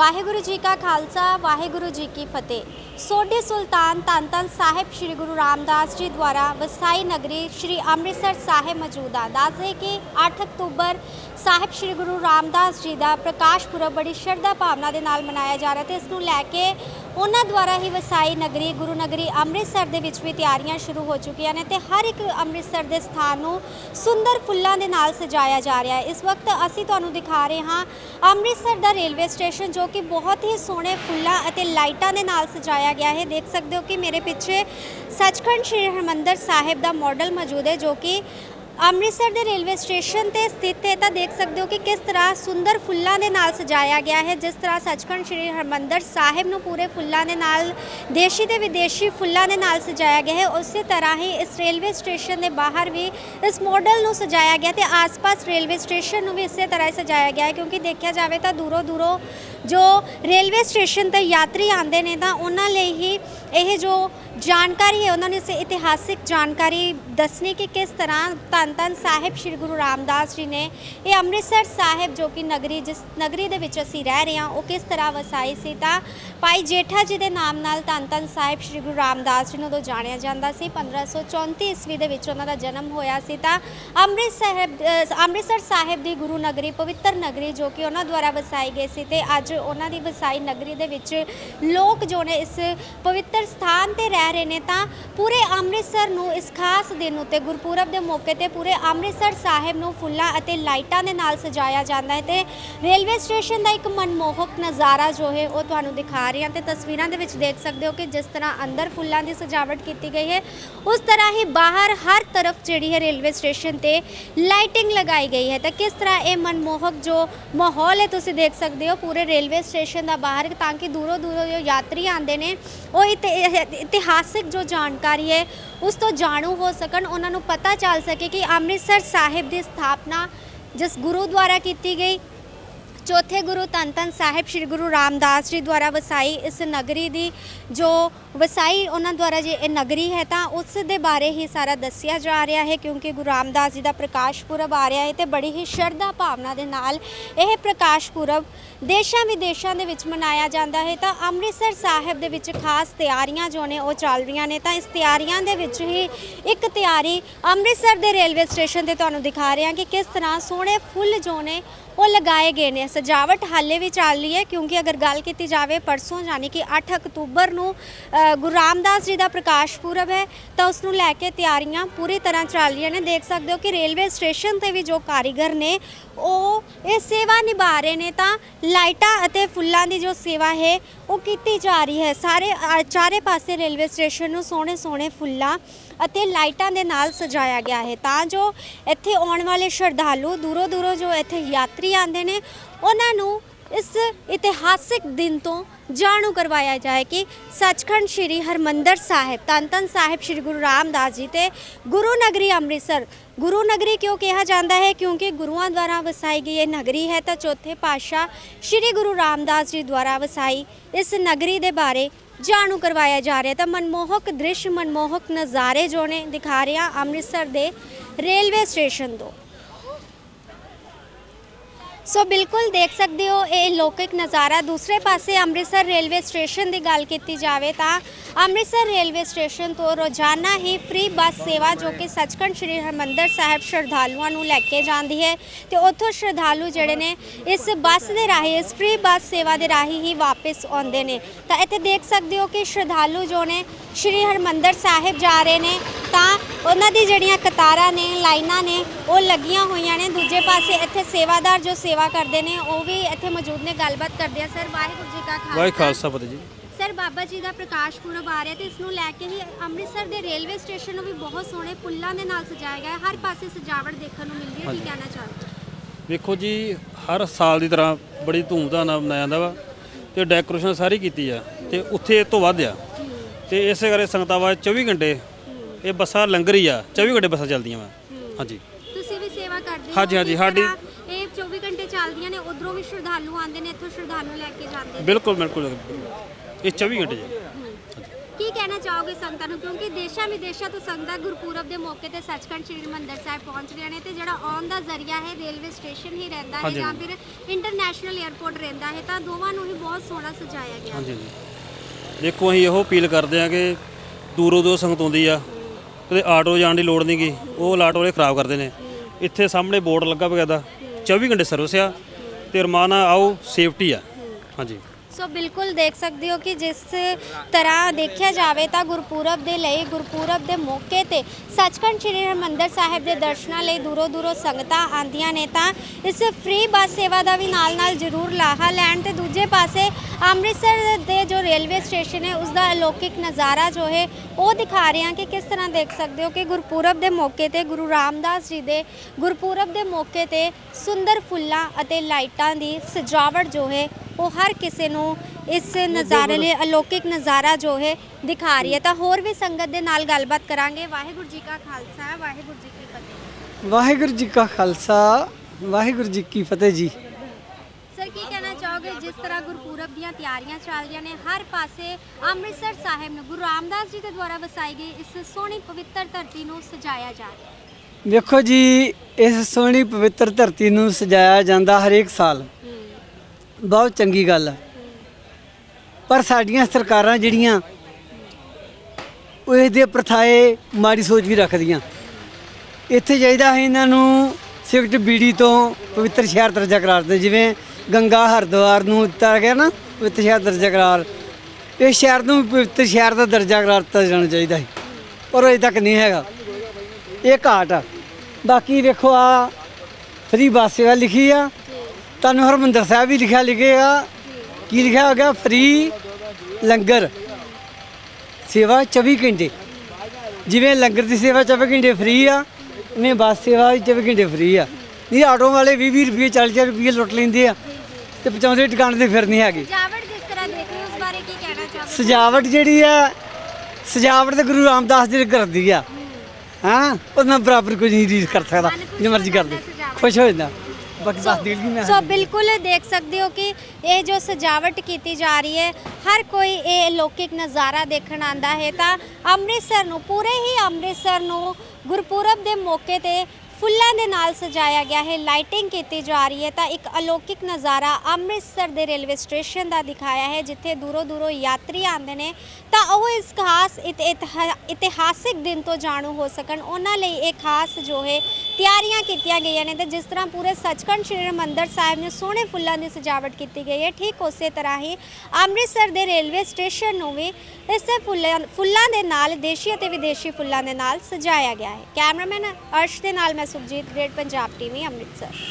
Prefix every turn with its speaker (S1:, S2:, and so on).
S1: ਵਾਹਿਗੁਰੂ ਜੀ ਕਾ ਖਾਲਸਾ, ਵਾਹਿਗੁਰੂ ਜੀ ਕੀ ਫਤਿਹ। ਸੋਢੀ ਸੁਲਤਾਨ ਧੰਨ ਧੰਨ ਸਾਹਿਬ ਸ੍ਰੀ ਗੁਰੂ ਰਾਮਦਾਸ ਜੀ ਦੁਆਰਾ ਵਸਾਈ ਨਗਰੀ ਸ੍ਰੀ ਅੰਮ੍ਰਿਤਸਰ ਸਾਹਿਬ ਮੌਜੂਦ ਆ। ਦੱਸਦੇ ਕਿ 8 ਅਕਤੂਬਰ ਸਾਹਿਬ ਸ੍ਰੀ ਗੁਰੂ ਰਾਮਦਾਸ ਜੀ ਦਾ ਪ੍ਰਕਾਸ਼ ਪੁਰਬ ਬੜੀ ਸ਼ਰਧਾ ਭਾਵਨਾ ਦੇ ਨਾਲ ਮਨਾਇਆ ਜਾ ਰਿਹਾ ਤੇ ਇਸ ਨੂੰ ਲੈ ਕੇ ਉਹਨਾਂ ਦੁਆਰਾ ਹੀ ਵਸਾਈ ਨਗਰੀ ਗੁਰੂ ਨਗਰੀ ਅੰਮ੍ਰਿਤਸਰ ਦੇ ਵਿੱਚ ਵੀ ਤਿਆਰੀਆਂ ਸ਼ੁਰੂ ਹੋ ਚੁੱਕੀਆਂ ਨੇ ਤੇ ਹਰ ਇੱਕ ਅੰਮ੍ਰਿਤਸਰ ਦੇ ਸਥਾਨ ਨੂੰ ਸੁੰਦਰ ਫੁੱਲਾਂ ਦੇ ਨਾਲ ਸਜਾਇਆ ਜਾ ਰਿਹਾ ਹੈ। ਇਸ ਵਕਤ ਅਸੀਂ ਤੁਹਾਨੂੰ ਦਿਖਾ ਰਹੇ ਹਾਂ ਅੰਮ੍ਰਿਤਸਰ ਦਾ ਰੇਲਵੇ ਸਟੇਸ਼ਨ ਜੋ ਕਿ ਬਹੁਤ ਹੀ ਸੋਹਣੇ ਫੁੱਲਾਂ ਅਤੇ ਲਾਈਟਾਂ ਦੇ ਨਾਲ ਸਜਾਇਆ ਗਿਆ ਹੈ। ਦੇਖ ਸਕਦੇ ਹੋ ਕਿ ਮੇਰੇ ਪਿੱਛੇ ਸੱਚਖੰਡ ਸ੍ਰੀ ਹਰਿਮੰਦਰ ਸਾਹਿਬ ਦਾ ਮਾਡਲ ਮੌਜੂਦ ਹੈ ਜੋ ਕਿ ਅੰਮ੍ਰਿਤਸਰ ਦੇ ਰੇਲਵੇ ਸਟੇਸ਼ਨ ਤੇ ਸਥਿਤ ਹੈ, ਤਾਂ ਦੇਖ ਸਕਦੇ ਹੋ ਕਿ ਕਿਸ ਤਰ੍ਹਾਂ ਸੁੰਦਰ ਫੁੱਲਾਂ ਦੇ ਨਾਲ ਸਜਾਇਆ ਗਿਆ ਹੈ। ਜਿਸ ਤਰ੍ਹਾਂ ਸੱਚਖੰਡ ਸ੍ਰੀ ਹਰਿਮੰਦਰ ਸਾਹਿਬ ਨੂੰ ਪੂਰੇ ਫੁੱਲਾਂ ਦੇ ਨਾਲ, ਦੇਸ਼ੀ ਤੇ ਵਿਦੇਸ਼ੀ ਫੁੱਲਾਂ ਦੇ ਨਾਲ ਸਜਾਇਆ ਗਿਆ ਹੈ। ਉਸੇ ਤਰ੍ਹਾਂ ਹੀ ਇਸ ਰੇਲਵੇ ਸਟੇਸ਼ਨ ਦੇ ਬਾਹਰ ਵੀ ਇਸ ਮਾਡਲ ਨੂੰ ਸਜਾਇਆ ਗਿਆ ਤੇ ਆਸ-ਪਾਸ ਰੇਲਵੇ ਸਟੇਸ਼ਨ ਨੂੰ ਵੀ ਇਸੇ ਤਰ੍ਹਾਂ ਹੀ ਸਜਾਇਆ ਗਿਆ ਹੈ, ਕਿਉਂਕਿ ਦੇਖਿਆ ਜਾਵੇ ਤਾਂ ਦੂਰੋਂ ਦੂਰੋਂ ਜੋ ਰੇਲਵੇ ਸਟੇਸ਼ਨ ਤੇ ਯਾਤਰੀ ਆਉਂਦੇ ਨੇ ਤਾਂ ਉਹਨਾਂ ਲਈ ਹੀ ਇਹ ਜੋ ਜਾਣਕਾਰੀ ਹੈ, ਉਹਨਾਂ ਨੇ ਇਸ ਇਤਿਹਾਸਿਕ ਜਾਣਕਾਰੀ ਦੱਸਣੀ ਕਿ ਕਿਸ ਤਰ੍ਹਾਂ ਧੰਨ ਧੰਨ ਸਾਹਿਬ ਸ੍ਰੀ ਗੁਰੂ ਰਾਮਦਾਸ ਜੀ ਨੇ ਇਹ ਅੰਮ੍ਰਿਤਸਰ ਸਾਹਿਬ ਜੋ ਕਿ ਨਗਰੀ ਜਿਸ ਨਗਰੀ ਦੇ ਵਿੱਚ ਅਸੀਂ ਰਹਿ ਰਹੇ ਹਾਂ, ਉਹ ਕਿਸ ਤਰ੍ਹਾਂ ਵਸਾਈ ਸੀ ਤਾਂ ਭਾਈ ਜੇਠਾ ਜੀ ਦੇ ਨਾਮ ਨਾਲ ਧੰਨ ਧੰਨ ਸਾਹਿਬ ਸ੍ਰੀ ਗੁਰੂ ਰਾਮਦਾਸ ਜੀ ਨੂੰ ਉਦੋਂ ਜਾਣਿਆ ਜਾਂਦਾ ਸੀ। 1534 ਈਸਵੀ ਦੇ ਵਿੱਚ ਉਹਨਾਂ ਦਾ ਜਨਮ ਹੋਇਆ ਸੀ ਤਾਂ ਅੰਮ੍ਰਿਤ ਸਾਹਿਬ ਅੰਮ੍ਰਿਤਸਰ ਸਾਹਿਬ ਦੀ ਗੁਰੂ ਨਗਰੀ, ਪਵਿੱਤਰ ਨਗਰੀ ਜੋ ਕਿ ਉਹਨਾਂ ਦੁਆਰਾ ਵਸਾਈ ਗਈ ਸੀ ਤੇ ਅੱਜ ਉਹਨਾਂ ਦੀ ਵਸਾਈ ਨਗਰੀ ਦੇ ਵਿੱਚ ਲੋਕ ਜੋ ਨੇ ਇਸ ਪਵਿੱਤਰ ਸਥਾਨ ਤੇ ਰਹਿ ਰਹੇ ਨੇ, ਤਾਂ ਪੂਰੇ ਅੰਮ੍ਰਿਤਸਰ ਨੂੰ ਇਸ ਖਾਸ ਦਿਨ ਉੱਤੇ ਗੁਰਪੁਰਬ ਦੇ ਮੌਕੇ ਤੇ ਪੂਰੇ ਅੰਮ੍ਰਿਤਸਰ ਸਾਹਿਬ ਨੂੰ ਫੁੱਲਾਂ ਅਤੇ ਲਾਈਟਾਂ ਦੇ ਨਾਲ ਸਜਾਇਆ ਜਾਂਦਾ ਹੈ ਤੇ ਰੇਲਵੇ ਸਟੇਸ਼ਨ ਦਾ ਇੱਕ ਮਨਮੋਹਕ ਨਜ਼ਾਰਾ ਜੋ ਹੈ ਉਹ ਤੁਹਾਨੂੰ ਦਿਖਾ ਰਹੀ ਹਾਂ ਤੇ ਤਸਵੀਰਾਂ ਦੇ ਵਿੱਚ ਦੇਖ ਸਕਦੇ ਹੋ ਕਿ ਜਿਸ ਤਰ੍ਹਾਂ ਅੰਦਰ ਫੁੱਲਾਂ ਦੀ ਸਜਾਵਟ ਕੀਤੀ ਗਈ ਹੈ, ਉਸ ਤਰ੍ਹਾਂ ਹੀ ਬਾਹਰ ਹਰ ਤਰਫ ਜਿਹੜੀ ਹੈ ਰੇਲਵੇ ਸਟੇਸ਼ਨ ਤੇ ਲਾਈਟਿੰਗ ਲਗਾਈ ਗਈ ਹੈ। ਤਾਂ ਕਿਸ ਤਰ੍ਹਾਂ ਇਹ ਮਨਮੋਹਕ ਜੋ ਮਾਹੌਲ ਹੈ ਤੁਸੀਂ ਦੇਖ ਸਕਦੇ ਹੋ, ਪੂਰੇ ਰੇਲਵੇ ਸਟੇਸ਼ਨ ਦਾ ਬਾਹਰ, ਤਾਂ ਕਿ ਦੂਰੋਂ ਦੂਰੋਂ ਜੋ ਯਾਤਰੀ ਆਉਂਦੇ ਨੇ, ਉਹ ਇਤਿ- ਇਤਿਹਾਸਿਕ ਜੋ ਜਾਣਕਾਰੀ ਹੈ, ਉਸ ਤੋਂ ਜਾਣੂ ਹੋ ਸਕਣ, ਉਹਨਾਂ ਨੂੰ ਪਤਾ ਚੱਲ ਸਕੇ ਕਿ ਅੰਮ੍ਰਿਤਸਰ ਸਾਹਿਬ ਦੀ ਸਥਾਪਨਾ ਜਿਸ ਗੁਰੂ ਦੁਆਰਾ ਕੀਤੀ ਗਈ ਚੌਥੇ ਗੁਰੂ ਧੰਨ ਧੰਨ ਸਾਹਿਬ ਸ੍ਰੀ ਗੁਰੂ ਰਾਮਦਾਸ ਜੀ ਦੁਆਰਾ ਵਸਾਈ ਇਸ ਨਗਰੀ ਦੀ, ਜੋ ਵਸਾਈ ਉਹਨਾਂ ਦੁਆਰਾ ਜੇ ਇਹ ਨਗਰੀ ਹੈ ਤਾਂ ਉਸ ਦੇ ਬਾਰੇ ਹੀ ਸਾਰਾ ਦੱਸਿਆ ਜਾ ਰਿਹਾ ਹੈ, ਕਿਉਂਕਿ ਗੁਰੂ ਰਾਮਦਾਸ ਜੀ ਦਾ ਪ੍ਰਕਾਸ਼ ਪੁਰਬ ਆ ਰਿਹਾ ਹੈ ਤੇ ਬੜੀ ਹੀ ਸ਼ਰਧਾ ਭਾਵਨਾ ਦੇ ਨਾਲ ਇਹ ਪ੍ਰਕਾਸ਼ ਪੁਰਬ ਦੇਸ਼ਾਂ ਵਿਦੇਸ਼ਾਂ ਦੇ ਵਿੱਚ ਮਨਾਇਆ ਜਾਂਦਾ ਹੈ। ਤਾਂ ਅੰਮ੍ਰਿਤਸਰ ਸਾਹਿਬ ਦੇ ਵਿੱਚ ਖਾਸ ਤਿਆਰੀਆਂ ਜੋ ਨੇ ਉਹ ਚੱਲ ਰਹੀਆਂ ਨੇ, ਤਾਂ ਇਸ ਤਿਆਰੀਆਂ ਦੇ ਵਿੱਚ ਹੀ ਇੱਕ ਤਿਆਰੀ ਅੰਮ੍ਰਿਤਸਰ ਦੇ ਰੇਲਵੇ ਸਟੇਸ਼ਨ ਤੇ ਤੁਹਾਨੂੰ ਦਿਖਾ ਰਹੇ ਹਾਂ ਕਿ ਕਿਸ ਤਰ੍ਹਾਂ ਸੋਹਣੇ ਫੁੱਲ ਜੋ ਨੇ ਉਹ ਲਗਾਏ ਗਏ ਨੇ। ਸਜਾਵਟ ਹਾਲੇ ਵੀ ਚੱਲ ਰਹੀ ਹੈ ਕਿਉਂਕਿ ਅਗਰ ਗੱਲ ਕੀਤੀ ਜਾਵੇ ਪਰਸੋਂ, ਯਾਨੀ ਕਿ 8 ਅਕਤੂਬਰ ਨੂੰ ਗੁਰੂ ਰਾਮਦਾਸ ਜੀ ਦਾ ਪ੍ਰਕਾਸ਼ ਪੁਰਬ ਹੈ, ਤਾਂ ਉਸ ਨੂੰ ਲੈ ਕੇ ਤਿਆਰੀਆਂ ਪੂਰੀ ਤਰ੍ਹਾਂ ਚੱਲ ਰਹੀਆਂ ਨੇ। ਦੇਖ ਸਕਦੇ ਹੋ ਕਿ ਰੇਲਵੇ ਸਟੇਸ਼ਨ ਤੇ ਵੀ ਜੋ ਕਾਰੀਗਰ ਨੇ, ਉਹ ਇਹ ਸੇਵਾ ਨਿਭਾ ਰਹੇ ਨੇ। ਤਾਂ ਲਾਈਟਾਂ ਅਤੇ ਫੁੱਲਾਂ ਦੀ ਜੋ ਸੇਵਾ ਹੈ, ਉਹ ਕੀਤੀ ਜਾ ਰਹੀ ਹੈ। ਸਾਰੇ ਚਾਰੇ ਪਾਸੇ ਰੇਲਵੇ ਸਟੇਸ਼ਨ ਨੂੰ ਸੋਹਣੇ ਸੋਹਣੇ ਫੁੱਲਾਂ ਅਤੇ ਲਾਈਟਾਂ ਦੇ ਨਾਲ ਸਜਾਇਆ ਗਿਆ ਹੈ। ਤਾਂ ਜੋ ਇੱਥੇ ਆਉਣ ਵਾਲੇ ਸ਼ਰਧਾਲੂ ਦੂਰੋਂ ਦੂਰੋਂ ਜੋ ਇੱਥੇ ਯਾਤਰੀ ਆਉਂਦੇ ਨੇ, ਉਹਨਾਂ ਨੂੰ ਇਸ ਇਤਿਹਾਸਿਕ ਦਿਨ ਤੋਂ ਜਾਣੂ ਕਰਵਾਇਆ ਜਾਏ ਕਿ ਸੱਚਖੰਡ ਸ੍ਰੀ ਹਰਮੰਦਰ ਸਾਹਿਬ, ਧੰਨ ਧੰਨ ਸਾਹਿਬ ਸ੍ਰੀ ਗੁਰੂ ਰਾਮਦਾਸ ਜੀ ਤੇ ਗੁਰੂ ਨਗਰੀ ਅੰਮ੍ਰਿਤਸਰ। ਗੁਰੂ ਨਗਰੀ ਕਿਉਂ ਕਿਹਾ ਜਾਂਦਾ ਹੈ? ਕਿਉਂਕਿ ਗੁਰੂਆਂ ਦੁਆਰਾ ਵਸਾਈ ਗਈ ਇਹ ਨਗਰੀ ਹੈ, ਤਾਂ ਚੌਥੇ ਪਾਤਸ਼ਾਹ ਸ੍ਰੀ ਗੁਰੂ ਰਾਮਦਾਸ ਜੀ ਦੁਆਰਾ ਵਸਾਈ ਇਸ ਨਗਰੀ ਦੇ ਬਾਰੇ ਜਾਣੂ ਕਰਵਾਇਆ ਜਾ ਰਿਹਾ ਤਾਂ ਮਨਮੋਹਕ ਦ੍ਰਿਸ਼, ਮਨਮੋਹਕ ਨਜ਼ਾਰੇ ਜੋ ਨੇ ਦਿਖਾ ਰਿਹਾ ਅੰਮ੍ਰਿਤਸਰ ਦੇ ਰੇਲਵੇ ਸਟੇਸ਼ਨ ਤੋਂ। ਸੋ ਬਿਲਕੁਲ ਦੇਖ ਸਕਦੇ ਹੋ ਇਹ ਲੋਕਿਕ ਨਜ਼ਾਰਾ ਦੂਸਰੇ ਪਾਸੇ ਅੰਮ੍ਰਿਤਸਰ ਰੇਲਵੇ ਸਟੇਸ਼ਨ ਦੀ ਗੱਲ ਕੀਤੀ ਜਾਵੇ ਤਾਂ ਅੰਮ੍ਰਿਤਸਰ ਰੇਲਵੇ ਸਟੇਸ਼ਨ ਤੋਂ ਰੋਜ਼ਾਨਾ ਹੀ ਫ੍ਰੀ ਬੱਸ ਸੇਵਾ ਜੋ ਕਿ ਸੱਚਖੰਡ ਸ੍ਰੀ ਹਰਿਮੰਦਰ ਸਾਹਿਬ ਸ਼ਰਧਾਲੂਆਂ ਨੂੰ ਲੈ ਕੇ ਜਾਂਦੀ ਹੈ ਤੇ ਉੱਥੋਂ ਸ਼ਰਧਾਲੂ ਜਿਹੜੇ ਨੇ ਇਸ ਬੱਸ ਦੇ ਰਾਹੀਂ ਇਸ ਫ੍ਰੀ ਬੱਸ ਸੇਵਾ ਦੇ ਰਾਹੀਂ ਹੀ ਵਾਪਸ ਆਉਂਦੇ ਨੇ ਤਾਂ ਇੱਥੇ ਦੇਖ ਸਕਦੇ ਹੋ ਕਿ ਸ਼ਰਧਾਲੂ ਜੋ ਨੇ ਸ੍ਰੀ ਹਰਿਮੰਦਰ ਸਾਹਿਬ ਜਾ ਰਹੇ ਨੇ ਤਾਂ ਉਹਨਾਂ ਦੀ ਜਿਹੜੀਆਂ ਕਤਾਰਾਂ ਨੇ ਲਾਈਨਾਂ ਨੇ ਉਹ ਲੱਗੀਆਂ ਹੋਈਆਂ ਨੇ। ਦੂਜੇ ਪਾਸੇ ਇੱਥੇ ਸੇਵਾਦਾਰ ਜੋ ਸੇਵਾ ਕਰਦੇ ਨੇ ਉਹ ਵੀ ਇੱਥੇ ਮੌਜੂਦ ਨੇ। ਗੱਲਬਾਤ ਕਰਦੇ ਆ। ਸਰ ਵਾਹਿਗੁਰੂ ਜੀ ਕਾ
S2: ਵਾਹਿ
S1: ਖਾਲਸਾ
S2: ਖਾਲਸਾ ਫਤਿਹ ਜੀ।
S1: ਸਰ ਬਾਬਾ ਜੀ ਦਾ ਪ੍ਰਕਾਸ਼ ਪੁਰਬ ਆ ਰਿਹਾ ਤੇ ਇਸ ਨੂੰ ਲੈ ਕੇ ਹੀ ਅੰਮ੍ਰਿਤਸਰ ਦੇ ਰੇਲਵੇ ਸਟੇਸ਼ਨ ਨੂੰ ਵੀ ਬਹੁਤ ਸੋਹਣੇ ਫੁੱਲਾਂ ਦੇ ਨਾਲ ਸਜਾਇਆ ਗਿਆ ਹੈ। ਹਰ ਪਾਸੇ ਸਜਾਵਟ ਦੇਖਣ ਨੂੰ ਮਿਲਦੀ ਹੈ। ਕੀ। ਕਹਿਣਾ ਚਾਹੋਗੇ?
S2: ਵੇਖੋ ਜੀ ਹਰ ਸਾਲ ਦੀ ਤਰ੍ਹਾਂ ਬੜੀ ਧੂਮਧਾਮ ਨਾਲ ਮਨਾਇਆ ਜਾਂਦਾ ਵਾ ਤੇ ਡੈਕੋਰੇਸ਼ਨ ਸਾਰੀ ਕੀਤੀ ਆ ਤੇ ਉੱਥੇ ਇਹ ਤੋਂ ਵੱਧ ਆ। ਤੇ ਇਸੇ ਕਰਕੇ ਸੰਗਤਾਂ ਵਾ 24 ਘੰਟੇ ਇਹ ਬੱਸਾਂ ਲੰਗਰ ਹੀ ਆ 24 ਘੰਟੇ ਬੱਸਾਂ ਚੱਲਦੀਆਂ ਵਾ। ਹਾਂਜੀ।
S1: ਤੁਸੀਂ ਵੀ ਸੇਵਾ ਕਰਦੇ ਹੋ
S2: ਹਾਂਜੀ, ਹਾਂਜੀ, ਸਾਡੀ-
S1: ਤਰ੍ਹਾਂ ਇਹ 24 ਘੰਟੇ ਚੱਲਦੀਆਂ ਨੇ ਉਧਰੋਂ ਵੀ ਸ਼ਰਧਾਲੂ ਆਉਂਦੇ ਨੇ ਇੱਥੋਂ ਸ਼ਰਧਾਲੂ ਲੈ ਕੇ ਜਾਂਦੇ ਨੇ।
S2: ਬਿਲਕੁਲ ਬਿਲਕੁਲ। ਇਹ 24 ਘੰਟੇ ਜੀ
S1: ਕੀ ਕਹਿਣਾ ਚਾਹੋਗੇ ਸੰਗਤਾਂ ਨੂੰ? ਕਿਉਂਕਿ ਦੇਸ਼ਾਂ ਵਿਦੇਸ਼ਾਂ ਤੋਂ ਸੰਗਤਾਂ ਗੁਰਪੁਰਬ ਦੇ ਮੌਕੇ ਤੇ ਸੱਚਖੰਡ ਸ੍ਰੀ ਹਰਿਮੰਦਰ ਸਾਹਿਬ ਪਹੁੰਚ ਰਹੀਆਂ ਨੇ ਤੇ ਜਿਹੜਾ ਆਉਣ ਦਾ ਜ਼ਰੀਆ ਹੈ ਰੇਲਵੇ ਸਟੇਸ਼ਨ ਹੀ ਰਹਿੰਦਾ ਹੈ
S2: ਹਾਂਜੀ।
S1: ਜਾਂ ਫਿਰ ਇੰਟਰਨੈਸ਼ਨਲ 에ਅਰਪੋਰਟ ਰਹਿੰਦਾ ਹੈ ਤਾਂ ਦੋਵਾਂ ਨੂੰ ਹੀ ਬਹੁਤ ਸੋਹਣਾ ਸਜਾਇਆ ਗਿਆ। ਹੈ
S2: ਹਾਂਜੀ ਹਾਂਜੀ। ਦੇਖੋ ਅਸੀਂ ਇਹੋ ਅਪੀਲ ਕਰਦੇ ਆ ਕਿ ਦੂਰੋਂ ਦੂਰੋਂ ਸੰਗਤ ਆਉਂਦੀ ਆ ਕਦੇ ਆਟੋ ਜਾਣ ਦੀ ਲੋੜ ਨਹੀਂਗੀ, ਉਹ ਆਟੋ ਵਾਲੇ ਖਰਾਬ ਕਰਦੇ ਨੇ। ਇੱਥੇ ਸਾਹਮਣੇ ਬੋਰਡ ਲੱਗਾ ਪਿਆ ਦਾ 24 ਘੰਟੇ ਸਰਵਿਸ ਆ ਤੇ ਰਮਾਨਾ ਆਓ ਸੇਫਟੀ ਆ। ਹਾਂਜੀ।
S1: ਸੋ ਬਿਲਕੁਲ ਦੇਖ ਸਕਦੇ ਹੋ ਕਿ ਜਿਸ ਤਰ੍ਹਾਂ ਦੇਖਿਆ ਜਾਵੇ ਤਾਂ ਗੁਰਪੁਰਬ ਦੇ ਲਈ, ਗੁਰਪੁਰਬ ਦੇ ਮੌਕੇ ਤੇ ਸੱਚਖੰਡ ਸ੍ਰੀ ਹਰਿਮੰਦਰ ਸਾਹਿਬ ਦੇ ਦਰਸ਼ਨਾਂ ਲਈ ਦੂਰੋਂ ਦੂਰੋਂ ਸੰਗਤਾਂ ਆਂਦੀਆਂ ਨੇ ਤਾਂ ਇਸ ਫ੍ਰੀ ਬੱਸ ਸੇਵਾ ਦਾ ਵੀ ਨਾਲ-ਨਾਲ ਜ਼ਰੂਰ ਲਾਹਾ ਲੈਣ ਤੇ ਦੂਜੇ ਪਾਸੇ ਅੰਮ੍ਰਿਤਸਰ ਦੇ ਜੋ ਰੇਲਵੇ ਸਟੇਸ਼ਨ ਹੈ ਉਸ ਦਾ ਅਲੌਕਿਕ ਨਜ਼ਾਰਾ ਜੋ ਹੈ, ਉਹ ਦਿਖਾ ਰਹੇ ਹਾਂ ਕਿ ਕਿਸ ਤਰ੍ਹਾਂ ਦੇਖ ਸਕਦੇ ਹੋ ਕਿ ਗੁਰਪੁਰਬ ਦੇ ਮੌਕੇ ਤੇ ਗੁਰੂ ਰਾਮਦਾਸ ਜੀ ਦੇ ਗੁਰਪੁਰਬ ਦੇ ਮੌਕੇ ਤੇ ਸੁੰਦਰ ਫੁੱਲਾਂ ਅਤੇ ਲਾਈਟਾਂ ਦੀ ਸਜਾਵਟ ਜੋ ਹੈ ਉਹ ਹਰ ਕਿਸੇ ਨੂੰ ਇਸ ਨਜ਼ਾਰੇ ਲਈ ਅਲੌਕਿਕ ਨਜ਼ਾਰਾ ਜੋ ਹੈ ਦਿਖਾ ਰਹੀ ਹੈ। ਤਾਂ ਹੋਰ ਵੀ ਸੰਗਤ ਦੇ ਨਾਲ ਗੱਲਬਾਤ ਕਰਾਂਗੇ। ਵਾਹਿਗੁਰੂ ਜੀ ਕਾ ਖਾਲਸਾ ਵਾਹਿਗੁਰੂ ਜੀ ਕੀ ਫਤਿਹ।
S3: ਵਾਹਿਗੁਰੂ ਜੀ ਕਾ ਖਾਲਸਾ ਵਾਹਿਗੁਰੂ ਜੀ ਕੀ ਫਤਿਹ ਜੀ।
S1: ਸਰ ਕੀ ਕਹਿਣਾ ਚਾਹੋਗੇ? ਜਿਸ ਤਰ੍ਹਾਂ ਗੁਰਪੁਰਬ ਦੀਆਂ ਤਿਆਰੀਆਂ ਚੱਲ ਰਹੀਆਂ ਨੇ ਹਰ ਪਾਸੇ ਅੰਮ੍ਰਿਤਸਰ ਸਾਹਿਬ ਨੂੰ ਗੁਰੂ ਰਾਮਦਾਸ ਜੀ ਦੇ ਦੁਆਰਾ ਵਸਾਈ ਗਈ ਇਸ ਸੋਹਣੀ ਪਵਿੱਤਰ ਧਰਤੀ ਨੂੰ ਸਜਾਇਆ ਜਾ ਰਿਹਾ ਹੈ।
S3: ਵੇਖੋ ਜੀ ਇਸ ਸੋਹਣੀ ਪਵਿੱਤਰ ਧਰਤੀ ਨੂੰ ਸਜਾਇਆ ਜਾਂਦਾ ਹਰੇਕ ਸਾਲ। ਬਹੁਤ ਚੰਗੀ ਗੱਲ ਆ। ਪਰ ਸਾਡੀਆਂ ਸਰਕਾਰਾਂ ਜਿਹੜੀਆਂ, ਉਹ ਇਹਦੇ ਪ੍ਰਥਾਏ ਮਾੜੀ ਸੋਚ ਵੀ ਰੱਖਦੀਆਂ। ਇੱਥੇ ਚਾਹੀਦਾ ਹੈ ਇਹਨਾਂ ਨੂੰ ਸਿਗਰਟ ਬੀੜੀ ਤੋਂ ਪਵਿੱਤਰ ਸ਼ਹਿਰ ਦਰਜਾ ਕਰਾਰ ਦੇ, ਜਿਵੇਂ ਗੰਗਾ ਹਰਿਦੁਆਰ ਨੂੰ ਦਿੱਤਾ ਗਿਆ ਨਾ, ਪਵਿੱਤਰ ਸ਼ਹਿਰ ਦਰਜਾ ਕਰਾਰ। ਇਹ ਸ਼ਹਿਰ ਨੂੰ ਪਵਿੱਤਰ ਸ਼ਹਿਰ ਦਾ ਦਰਜਾ ਕਰਾਰ ਦਿੱਤਾ ਜਾਣਾ ਚਾਹੀਦਾ ਹੈ, ਪਰ ਅਜੇ ਤੱਕ ਨਹੀਂ ਹੈਗਾ। ਇਹ ਘਾਟ ਆ। ਬਾਕੀ ਵੇਖੋ ਆ, ਫਰੀ ਬੱਸ ਸੇਵਾ ਲਿਖੀ ਆ। ਤੁਹਾਨੂੰ ਹਰਮੰਦਰ ਸਾਹਿਬ ਵੀ ਲਿਖਿਆ ਲਿਖੇਗਾ ਕੀ ਲਿਖਿਆ ਹੋਗਾ ਫਰੀ ਲੰਗਰ। ਸੇਵਾ 24 ਘੰਟੇ। ਜਿਵੇਂ ਲੰਗਰ ਦੀ ਸੇਵਾ 24 ਘੰਟੇ ਫ੍ਰੀ ਆ ਇਵੇਂ ਬੱਸ ਸੇਵਾ ਵੀ 24 ਘੰਟੇ ਫ੍ਰੀ ਆ। ਨਹੀਂ ਆਟੋ ਵਾਲੇ 20 20 ਰੁਪਏ 40 40 ਰੁਪਏ ਲੁੱਟ ਲੈਂਦੇ ਆ ਤੇ ਪਹੁੰਚਾਉਂਦੇ ਟਿਕਾਣੇ ਤੇ ਫਿਰ ਨਹੀਂ ਹੈਗੇ।
S1: ਸਜਾਵਟ ਜਿਸ ਤਰ੍ਹਾਂ ਦੇਖ ਰਹੇ ਹੋ? ਉਸ ਬਾਰੇ ਕੀ ਕਹਿਣਾ ਚਾਹੋਗੇ?
S3: ਸਜਾਵਟ ਜਿਹੜੀ ਆ ਸਜਾਵਟ ਤੇ ਗੁਰੂ ਰਾਮਦਾਸ ਜੀ ਨੇ ਕਰਦੀ ਆ। ਹਾਂ? ਉਹਨਾਂ ਬਰਾਬਰ ਕੋਈ ਨਹੀਂ ਰੀਸ ਕਰ ਸਕਦਾ ਜੇ ਮਰਜ਼ੀ
S1: ਹੋ
S3: ਕਰ ਦੇ। ਖੁਸ਼ ਹੋ ਜਾਂਦਾ। ਬਾਕੀ
S1: ਸੋ ਬਿਲਕੁਲ ਦੇਖ ਸਕਦੇ ਹੋ ਕਿ ਇਹ ਜੋ ਸਜਾਵਟ ਕੀਤੀ ਜਾ ਰਹੀ ਹੈ ਹਰ ਕੋਈ ਇਹ ਅਲੌਕਿਕ ਨਜ਼ਾਰਾ ਦੇਖਣ ਆਂਦਾ ਹੈ। ਤਾਂ ਅੰਮ੍ਰਿਤਸਰ ਨੂੰ ਪੂਰੇ ਹੀ ਅੰਮ੍ਰਿਤਸਰ ਨੂੰ ਗੁਰਪੁਰਬ ਦੇ ਮੌਕੇ ਤੇ ਫੁੱਲਾਂ ਦੇ ਨਾਲ ਸਜਾਇਆ ਗਿਆ ਹੈ, ਲਾਈਟਿੰਗ ਕੀਤੀ ਜਾ ਰਹੀ ਹੈ, ਤਾਂ ਇੱਕ ਅਲੌਕਿਕ ਨਜ਼ਾਰਾ ਅੰਮ੍ਰਿਤਸਰ ਦੇ ਰੇਲਵੇ ਸਟੇਸ਼ਨ ਦਾ ਦਿਖਾਇਆ ਹੈ, ਜਿੱਥੇ ਦੂਰੋਂ ਦੂਰੋਂ ਯਾਤਰੀ ਆਉਂਦੇ ਨੇ। ਤਾਂ ਉਹ ਇਸ ਖਾਸ ਇਤ- ਇਤਿਹਾ- ਇਤਿਹਾਸਿਕ ਦਿਨ ਤੋਂ ਜਾਣੂ ਹੋ ਸਕਣ। ਉਹਨਾਂ ਲਈ ਇਹ ਖਾਸ ਜੋ ਹੈ, ਤਿਆਰੀਆਂ ਕੀਤੀਆਂ ਗਈਆਂ ਨੇ ਤੇ ਜਿਸ ਤਰ੍ਹਾਂ ਪੂਰੇ ਸੱਚਖੰਡ ਸ੍ਰੀ ਹਰਿਮੰਦਰ ਸਾਹਿਬ ਨੂੰ ਸੋਹਣੇ ਫੁੱਲਾਂ ਦੀ ਸਜਾਵਟ ਕੀਤੀ ਗਈ ਹੈ, ਠੀਕ ਉਸੇ ਤਰ੍ਹਾਂ ਹੀ ਅੰਮ੍ਰਿਤਸਰ ਦੇ ਰੇਲਵੇ ਸਟੇਸ਼ਨ ਨੂੰ ਵੀ ਇਸੇ ਫੁੱਲਾਂ ਫੁੱਲਾਂ ਦੇ ਨਾਲ, ਦੇਸ਼ੀ ਅਤੇ ਵਿਦੇਸ਼ੀ ਫੁੱਲਾਂ ਦੇ ਨਾਲ ਸਜਾਇਆ ਗਿਆ ਹੈ। ਕੈਮਰਾਮੈਨ ਅਰਸ਼ ਦੇ ਨਾਲ ਮੈਂ ਸੁਖਜੀਤ ਗ੍ਰੇਟ ਪੰਜਾਬ ਟੀਵੀ ਅੰਮ੍ਰਿਤਸਰ।